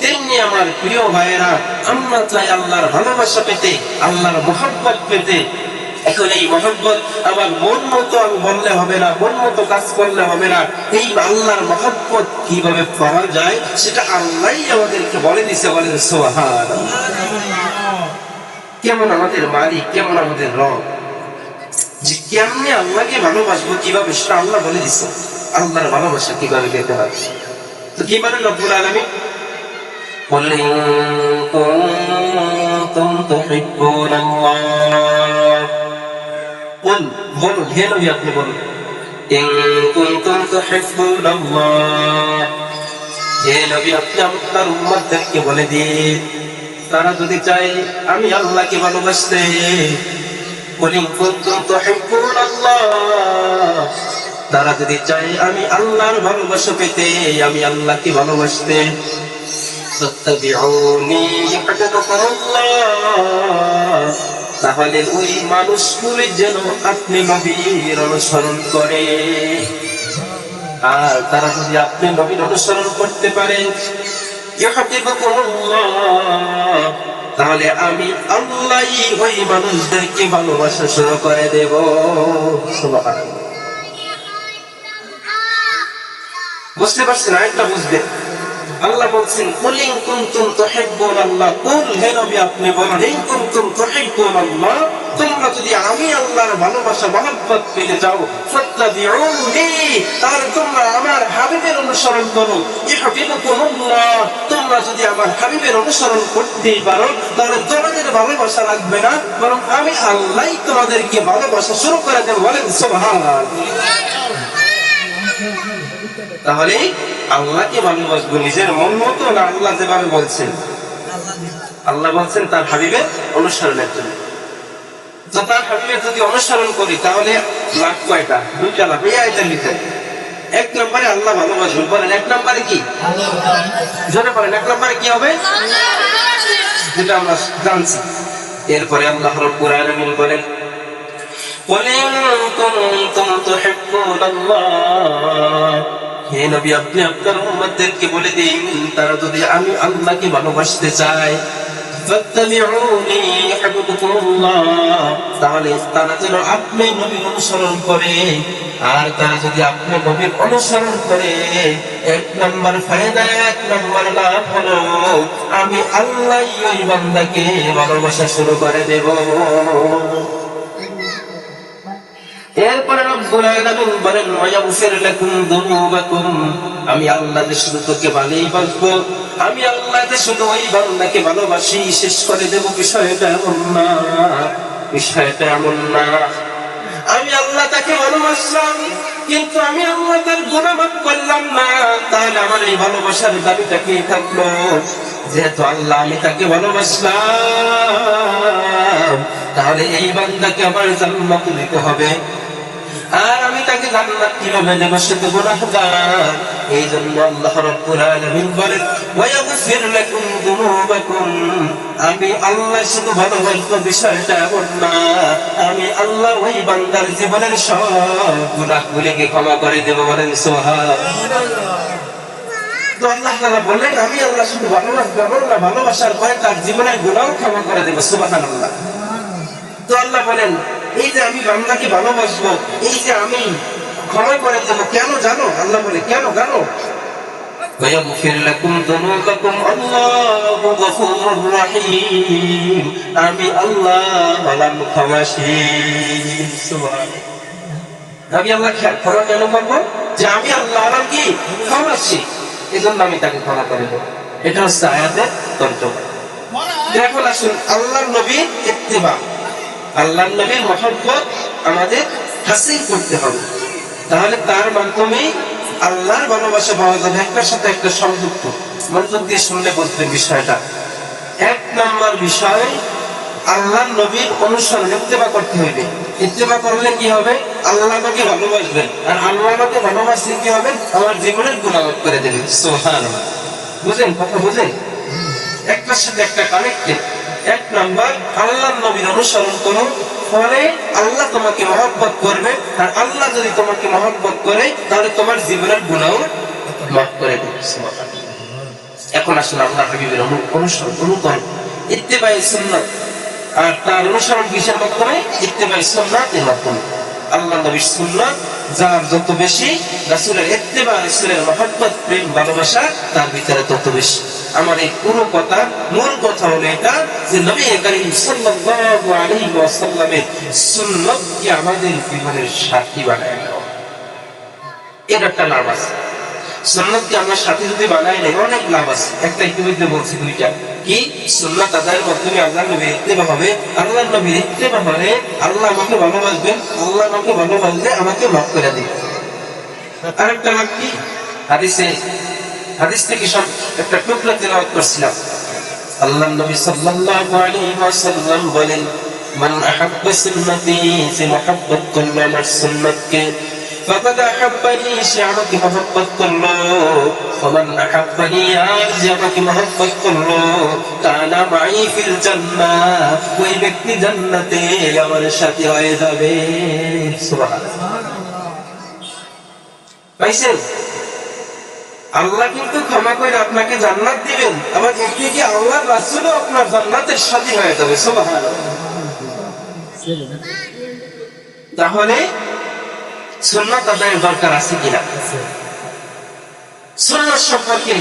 তেমনি আমার প্রিয় ভাইয়েরা, আমরা চাই আল্লাহর ভালোবাসা পেতে, আল্লাহর মহব্বত পেতে। এখন এই মহব্বত আমার মন মতো আমি বললে হবে না, মন মতো কাজ করলে হবে না। এই আল্লাহর মহব্বত কীভাবে পাওয়া যায়, সেটা আল্লাহই আমাদেরকে বলে দিছে বলেন কেমন আমাদের মালিক, কেমন আমাদের রব। যে কেমনে আল্লাহকে ভালোবাসবো, কীভাবে সেটা আল্লাহ বলে দিচ্ছে আল্লাহর ভালোবাসা কীভাবে পেতে হয়? তো কি বলেন রব্বুল আলামিন قل إن كنتم تحبون الله قل বলুন হে নবী আপনি বলুন إن كنتم تحبون الله হে নবী আপনি আপনার উম্মতদেরকে বলে দিন তারা যদি চায় আমি আল্লাহকে ভালোবাসতে قل إن كنتم تحبون الله তারা যদি চাই আমি আল্লাহর ভালোবাসা পেতে, আমি আল্লাহকে ভালোবাসতে তাহলে ওই মানুষগুলি যেন আপনি নবীর অনুসরণ করে। আর তারা যদি আপনি নবীর অনুসরণ করতে পারে তাহলে আমি আল্লাহ ওই মানুষদেরকে ভালোবাসা শুরু করে দেব। শুভ বুঝতে পারছেন? আরেকটা বুঝবেন আল্লাহ বলছেন, কুলিং কুনতুম তুহিব্বুন আল্লাহ। কুল, হে নবী, আপনি বলুন, ইন কুনতুম তুহিব্বুন আল্লাহ। তোমরা যদি আমি আল্লাহর ভালোবাসা, মহব্বত পেতে চাও, ফাত্তাবিউনি, তাহলে তোমরা আমার হাবিবের অনুসরণ করো। ইউহিব্বুকুমুল্লাহ তোমরা যদি আমার হাবিবের অনুসরণ করতেই পারো, তাহলে তোমাদের ভালোবাসা লাগবে না, বরং আমি আল্লাহই তোমাদেরকে ভালোবাসা শুরু করে দেব বলেন সুবহানাল্লাহ। তাহলে আল্লাহকে ভালোবাসবো নিজের মন মতো না আল্লাহ যেভাবে বলছেন আল্লাহ বলছেন তার হাবিবের অনুসরণের জন্য তো তার হাবিবের যদি অনুসরণ করি তাহলে লাভ কয়টা দুইটা লাভ এই আয়তের ভিতরে এক নম্বরে আল্লাহ ভালোবাসবেন বলেন এক নম্বরে কি জোরে বলেন এক নম্বরে কি হবে যেটা আমরা জানছি এরপরে আল্লাহ রব্বুল আলামিন বলেন قل إن كنتم تحبون الله আপনি আপনার উম্মতদেরকে বলে দিন, তারা যদি আমি আল্লাহকে ভালোবাসতে চায় তাহলে তারা যেন নবীর অনুসরণ আর তারা যদি নবীর অনুসরণ করে, এক নম্বর এক নম্বর আমি আল্লাহ ওই বান্দাকে ভালোবাসা শুরু করে দেব। এরপরে আমি আল্লাহ শুধু তোকে ভালোই বাসবো আমি আল্লাহ শুধু ওই বান্দাকে ভালোবাসি, শেষ করে দেব বিষয়টা এমন না, বিষয়টা এমন না। আমি আল্লাহ তাকে ভালোবাসলাম, কিন্তু আমি আল্লাহ তার গুণামাপ করলাম না, তাহলে আমার এই ভালোবাসার দাবিটা কি থাকল? যেহেতু আল্লাহ আমি তাকে ভালোবাসলাম, তাহলে এই বান্দাকে আমার জান্নাত দিতে হবে। আর আমি তাকে জান্নাত কীভাবে দেব সে তো গুনাহগার এই জন্য আল্লাহ রাব্বুল আলামিন বলেন ওয়ায়াগফির লাকুম যুনুবাকুম। আমি আল্লাহ শুধু ভালোবাসবো বিষয়টা এমন না, আমি আল্লাহ ওই বান্দার জীবনের সব গুনাহগুলিকে ক্ষমা করে দেব বলেন, সুবহানাল্লাহ। আল্লাহ বললেন, আমি আল্লাহ শুধু ভালোবাসার পরে তার জীবনের গুনাহ ক্ষমা করে দেব, সুবহানাল্লাহ। তো আল্লাহ বলেন এই যে আমি বান্দাকে ভালোবাসবো এই যে আমি ক্ষমা করে দেবো কেন জানো আল্লাহ বলে কেন জানো ويغفر لكم ذنوبكم الله غفور رحيم আমি আল্লাহ হলাম ক্ষমাশীল সুবহানাল্লাহ আমি আল্লাহ ক্ষমা কেন করবো যে আমি আল্লাহ হলাম কি ক্ষমাশীল এজন্য আমি তাকে ক্ষমা করে দেবো এটা হচ্ছে আয়াতের তর্জমা এখন আসুন আল্লাহর নবী ইত্তিবা আল্লাহ নবীর মহব্বত আমাদের হাসিল করতে হবে। তাহলে তার মাধ্যমে আল্লাহর ভালোবাসা পাওয়া যাবে একটার সাথে একটা সংযুক্ত। মনোযোগ দিয়ে শুনলে বুঝবে বিষয়টা। এক নম্বর বিষয় আল্লাহ নবীর অনুসরণ, ইত্তেবা করতে হবে। ইত্তেবা করলে কি হবে? আল্লাহ আমাকে ভালোবাসবেন। আর আল্লাহ আমাকে ভালোবাসলে কি হবে? আমার জীবনের গুণাগত করে দেবেন সোহান বুঝেন? কথা বুঝেন? একটার সাথে একটা কানেক্টেড এক নাম্বার আল্লাহ নবীর অনুসরণ করো ফলে আল্লাহ তোমাকে মহব্বত করবে। আর আল্লাহ যদি তোমাকে মহব্বত করে, তাহলে তোমার জীবনের গুণাও মাফ করে এখন আসলে আল্লাহ হাবিবের অনুসরণ অনুকরণ ইত্তেবাই সুন্নাত। আর তার অনুসরণ কিসের মাধ্যমে? ইত্তেবাই সুন্নাত এর মাধ্যমে। আল্লাহ নবীর সুন্নাত যার যত বেশি রাসুলের এত্তেবা রাসুলের মহব্বত, প্রেম, ভালোবাসা, তার ভিতরে তত বেশি। আমার এই পুরো কথা, মূল কথা হলো এটা যে নবী করিম সাল্লাল্লাহু আলাইহি ওয়াসাল্লামের সুন্নাতকে আমাদের জীবনের সাথী বানায় এটা একটা নাম আছে। আমরা সাথে বানাই নেই অনেক লাভ আছে। একটা ইতিমধ্যে বলছি দুইটা। কি? আদায়ের মাধ্যমে আল্লাহ নবী ইত্তেবা হবে। আল্লাহ নবী মানে আল্লাহ আমাকে ভালোবাসবেন, আল্লাহ আমাকে ভালোবাসলে আমাকে মাফ করে দিবে। আরেকটা লাভ কি? হাদিসে, হাদিস থেকে সব একটা টুকরা তেলাওয়াত করছিলাম। আল্লাহ নবী সাল্লাল্লাহু আলাইহি ওয়াসাল্লাম বলেন, মান আহাব্বা সুন্নতি, সে فقد أحبني সে আমাকে মহব্বত করলো ومن أحبني আর যে আমাকে মহব্বত করলো কানা মাই ফিল জান্নাহ ওই ব্যক্তি জান্নাতে আমার সাথে হয়ে যাবে সুবহানাল্লাহ পাইছেন আল্লাহ কিন্তু ক্ষমা করে আপনাকে জান্নাত দিবেন আবার একদিকে আল্লাহ রাসূলও আপনার জান্নাতের সাথী হয়ে যাবে সুবহানাল্লাহ তাহলে সুন্নাত আদায়ের দরকার আছে কিনা? সুন্নাত সম্পর্কে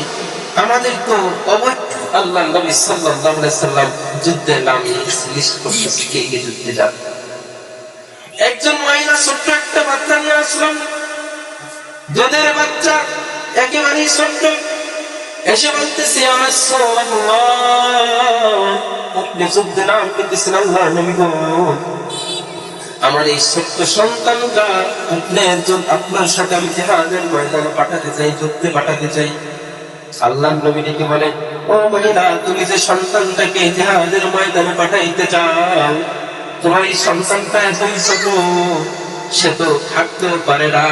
আমাদের তো অবৈধ আল্লাহ নবী সাল্লাল্লাহু আলাইহি সাল্লাম যুদ্ধের নামে লিস্ট করতেছে কে কে যুদ্ধে যাবে। একজন মহিলা ছোট্ট একটা বাচ্চা নিয়ে আসলাম দুধের বাচ্চা একেবারেই ছোট্ট। এসে বলতেছে আমার আপনি যুদ্ধে নাম পেতেছেন আল্লাহ নবী গো। আমার এই ছোট্ট সন্তানটা আপনার জন্য আপনার সাথে আমি জেহাদের ময়দানে পাঠাতে চাই, যুদ্ধে পাঠাতে চাই। আল্লাহ নবী ডেকে বলে, ও মহিলা, তুমি যে সন্তানটাকে জেহাদের ময়দানে পাঠাইতে চাও, তোমার এই সন্তানটা এতই ছোট সে তো থাকতেও পারে না,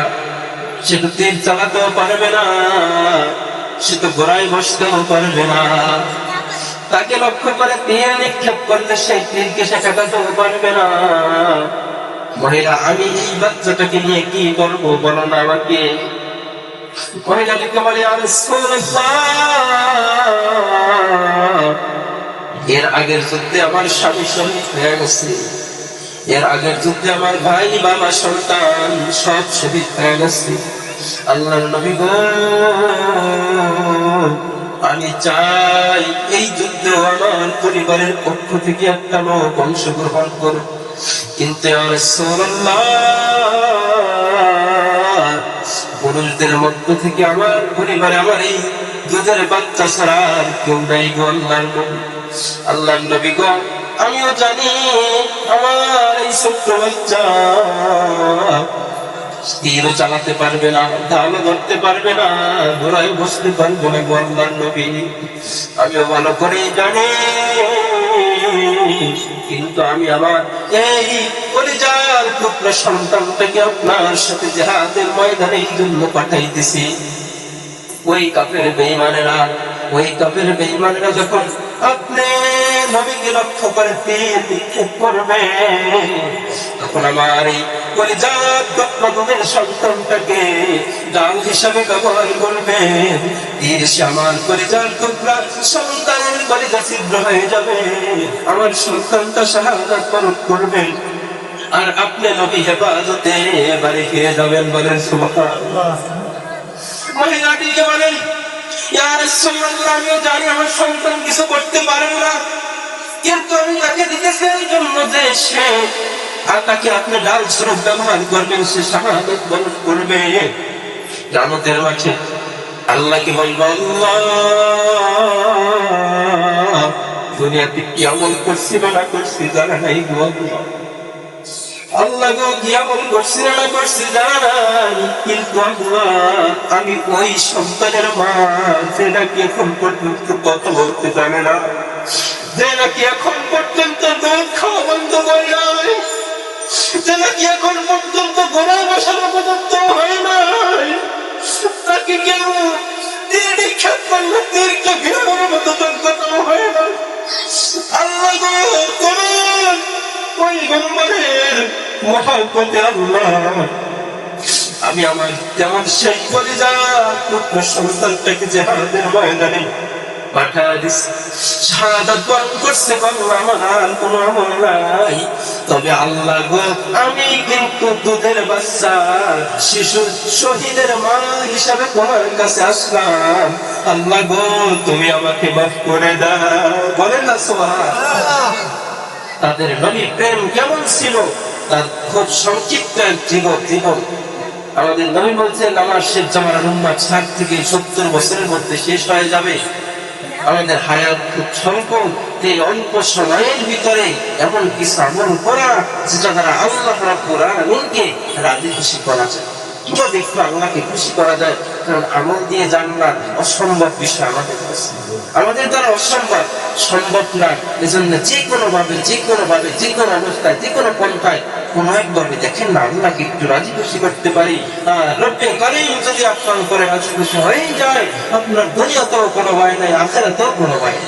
সে তো তীর চালাতেও পারবে না, সে তো গোড়ায় বসতেও পারবে না। তাকে লক্ষ্য করে তীর নিক্ষেপ করলে সেই তীরকে সে ঠেকাতেও পারবে না। মহিলা, আমি এই বাচ্চাটাকে নিয়ে কি করব বলো না আমাকে? মহিলাটিকে বলে, আর এর আগের যুদ্ধে আমার স্বামী শহীদ হয়ে গেছে। এর আগের যুদ্ধে আমার ভাই, বাবা, সন্তান সব শহীদ হয়ে গেছে। আল্লাহ নবী আমি চাই এই যুদ্ধে আমার পরিবারের পক্ষ থেকে একটা লোক অংশগ্রহণ করুক। কিন্তু পুরুষদের মধ্য থেকে আমার পরিবারে আমার এই দুধের বাচ্চা ছাড়া কেউ নাই গো আল্লাহর নবী। আল্লাহর নবী গো, আমিও জানি আমার এই ছোট্ট বাচ্চা তীরও চালাতে পারবে না ঢালও ধরতে পারবে না ঘোড়ায় বসতে পারবে না গো আল্লাহর নবী। আমিও ভালো করে জানি কিন্তু আমি আমার এই পরিজার টুকরা সন্তানটাকে আপনার সাথে জেহাদের ময়দানে জন্য পাঠাইতেছি ওই কাপের বেইমানেরা ওই কাপের বেইমানেরা যখন আপনি নবীকে লক্ষ্য করে তখন আমার এই আমার সন্তানটা শাহাদাত বরণ করবে। আর আপনি নবী হেফাজতে বাড়ি ফিরে যাবেন বলেন মহিলাটিকে বলেন আমিও জানি আমার সন্তান কিছু করতে পারেন না। কিন্তু আমি তাকে দিতেছি এই জন্য যে তাকে আপনি ডাল স্বরূপ ব্যবহার করবেন, সে শাহাদত বরণ করবে। জানতের মাঠে আল্লাহকে বলব, আল্লাহ, দুনিয়াতে কি আমল করছি বা করছি জানা নাই গো আল্লাহ। গো কি আমল করছি না করছি কিন্তু আমি ওই সন্তানের মা, যে নাকি এখন পর্যন্ত কথা বলতে জানে না। যে নাকি এখন পর্যন্ত যে আমি আমার যেমন সেই করে যা পুত্র সন্তানটাকে জেহাদের ময়দানে পাঠা দিস করছে বলো আমার কোনো আমল নাই। তবে আল্লাহ গো, আমি কিন্তু দুধের বাচ্চা শিশু শহীদের মা হিসাবে তোমার কাছে আসলাম। আল্লাহ গো, তুমি আমাকে মাফ করে দাও। বলেন না, সুবহান। তাদের নবী প্রেম কেমন ছিল? তার খুব সংক্ষিপ্ত এক জীবন জীবন আমাদের নবী বলছেন, আমার শেখ জামার উম্মাদ ষাট থেকে সত্তর বছরের মধ্যে শেষ হয়ে যাবে। আমাদের হায়াত খুব স্বল্প এই অল্প সময়ের ভিতরে এমন কিছু আমল করা, যেটা দ্বারা আল্লাহ রাব্বুল আলামিনকে রাজি খুশি করা যায়। কীভাবে একটু আল্লাহকে খুশি করা যায়? কারণ আমল দিয়ে জানলাম অসম্ভব বিষয় আমাদের কাছে। আমাদের দ্বারা অসম্ভব, সম্ভব না। এজন্য যে কোনো ভাবে যে কোনো ভাবে যে কোনো অবস্থায় যে কোনো পন্থায় দেখেন একটু রাজি খুশি করতে পারি। যদি করে রাজি খুশি হয়েই যায়, আপনার কোনো ভয় নাই কোনো ভয়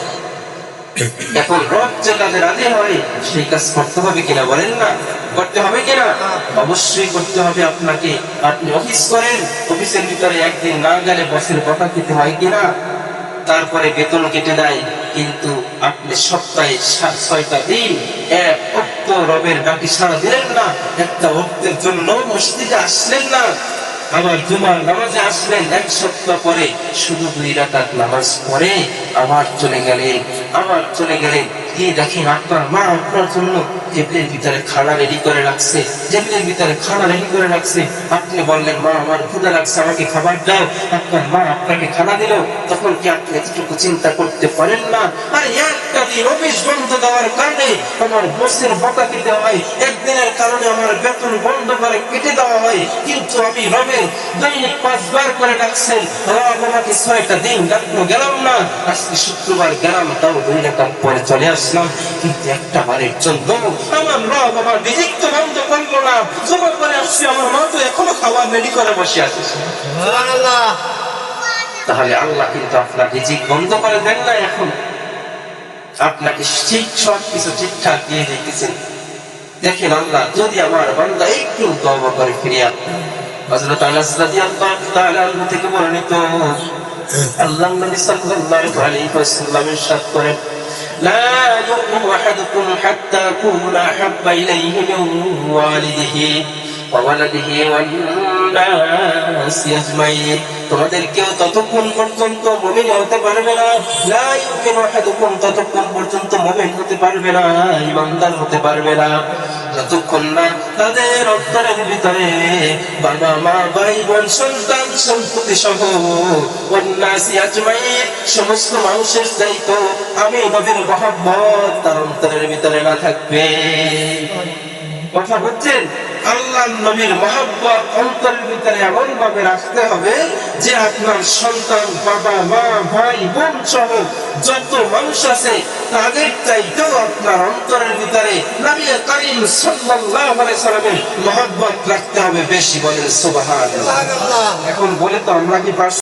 এখন রব যে কাজে রাজি হয়, সেই কাজ করতে হবে কিনা বলেন না? করতে হবে কিনা? অবশ্যই করতে হবে আপনাকে। আপনি অফিস করেন, অফিসের ভিতরে একদিন না গেলে বসের কথা খেতে হয় কিনা? তারপরে বেতন কেটে দেয়, কিন্তু আপনি সপ্তাহে ছয়টা দিন, এক রবের ডাকি সারা দিলেন না। একটা ভক্তের জন্য মসজিদে আসলেন না। আবার জুমার নামাজে আসলেন এক সপ্তাহ পরে, শুধু দুই রাকাত নামাজ পড়ে, আবার চলে গেলেন, আবার চলে গেলেন। গিয়ে দেখেন আপনার মা আপনার জন্য টেবিলের ভিতরে খানা রেডি করে রাখছে। টেবিলের ভিতরে খানা রেডি করে রাখছে। আপনি বললেন, মা, আমার ক্ষুদা লাগছে, আমাকে খাবার দাও। আপনার মা আপনাকে খানা দিল। তখন কি আপনি এতটুকু চিন্তা করতে পারেন না? আর, একটা দিন অফিস বন্ধ দেওয়ার কারণে আমার বসের বকা দিতে হয় একদিনের কারণে আমার বেতন বন্ধ করে কেটে দেওয়া হয়। কিন্তু আমি রবের দৈনিক পাঁচবার করে ডাকছেন, রব, আমাকে ছয়টা দিন ডাকবো গেলাম না। আজকে শুক্রবার গেলাম, তাও দুই রাকাত পরে চলে আসলাম কিন্তু একটা বারের জন্য আমার রব আমার রিজিক তো বন্ধ করল না। জমা করে আসছি আমার মা তো এখনও খাবার রেডি করে বসে আছে। তাহলে আল্লাহ কিন্তু আপনার রিজিক বন্ধ করে দেন না এখন। আপনাকে ঠিক সব কিছু ঠিকঠাক দিয়ে দিতেছেন। দেখেন আল্লাহ যদি আমার বান্দা একটু তওবা করে ফিরে আসে হযরত আনাস রাদিয়াল্লাহু তাআলা থেকে বর্ণিত আল্লাহ নবী সাল্লাল্লাহু আলাইহি ওয়াসাল্লাম ইরশাদ করেন لا يؤمن أحدكم حتى أكون أحب إليه من والده وولده والناس أجمعين তোমাদের কেউ ততক্ষণ পর্যন্ত মুমিন হতে পারবে না লা ইউমিনু আহাদুকুম ততক্ষণ পর্যন্ত মুমিন হতে পারবে না ইমানদার হতে পারবে না যতক্ষণ না তাদের অন্তরের ভিতরে বাবা মা ভাই বোন সন্তান সম্পত্তি সহ অন্যাসি আজমাইন সমস্ত মানুষের দায়িত্ব আমি নবীর মহব্বত তার অন্তরের ভিতরে না থাকবে। কথা বলছেন আল্লাহ নবীর মহাব্বত অন্তরের ভিতরে এমন ভাবে রাখতে হবে যে আপনার সন্তান বাবা মা ভাই বোন সহ যত মানুষ আছে তাদের চাইতেও আপনার অন্তরের ভিতরে নবী করিম সাল্লাল্লাহু আলাইহি সাল্লামের মহব্বত রাখতে হবে বেশি বলেন সুবহানাল্লাহ। এখন বলে তো আমরা কি